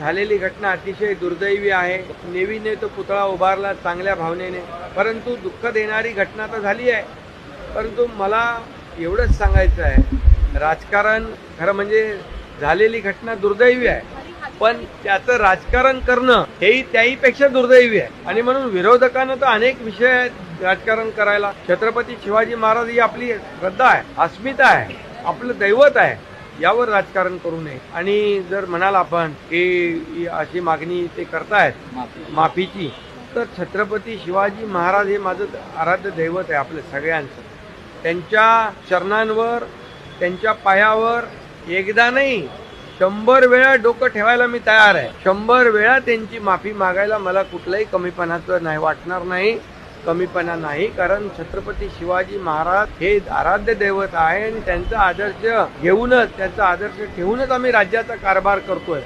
झालेली घटना अतिशय दुर्दैवी आहे. नेवीने तो पुतळा उभारला चांगल्या भावनेने. परंतु दुःख देणारी घटना तर झाली आहे. परंतु मला एवढंच सांगायचं आहे. राजकारण खरं म्हणजे झालेली घटना दुर्दैवी आहे. पण त्याचं राजकारण करणं हेही त्याहीपेक्षा दुर्दैवी आहे. आणि म्हणून विरोधकांना तर अनेक विषय आहेत राजकारण करायला. छत्रपती शिवाजी महाराज ही आपली श्रद्धा आहे अस्मिता आहे आपलं दैवत आहे. यावर राजकारण करू नये. आणि जर म्हणाल आपण की अशी मागणी ते करतायत माफीची तर छत्रपती शिवाजी महाराज हे माझं आराध्य दैवत आहे आपल्या सगळ्यांचं. त्यांच्या चरणांवर त्यांच्या पायावर एकदा नाही शंभर वेळा डोकं ठेवायला मी तयार आहे. शंभर वेळा त्यांची माफी मागायला मला कुठल्याही कमीपणाचं नाही वाटणार नाही. कमीपणा नाही कारण छत्रपती शिवाजी महाराज हे आराध्य दैवत आहे आणि त्यांचा आदर्श घेऊनच त्यांचा आदर्श ठेवूनच आम्ही राज्याचा कारभार करतोय.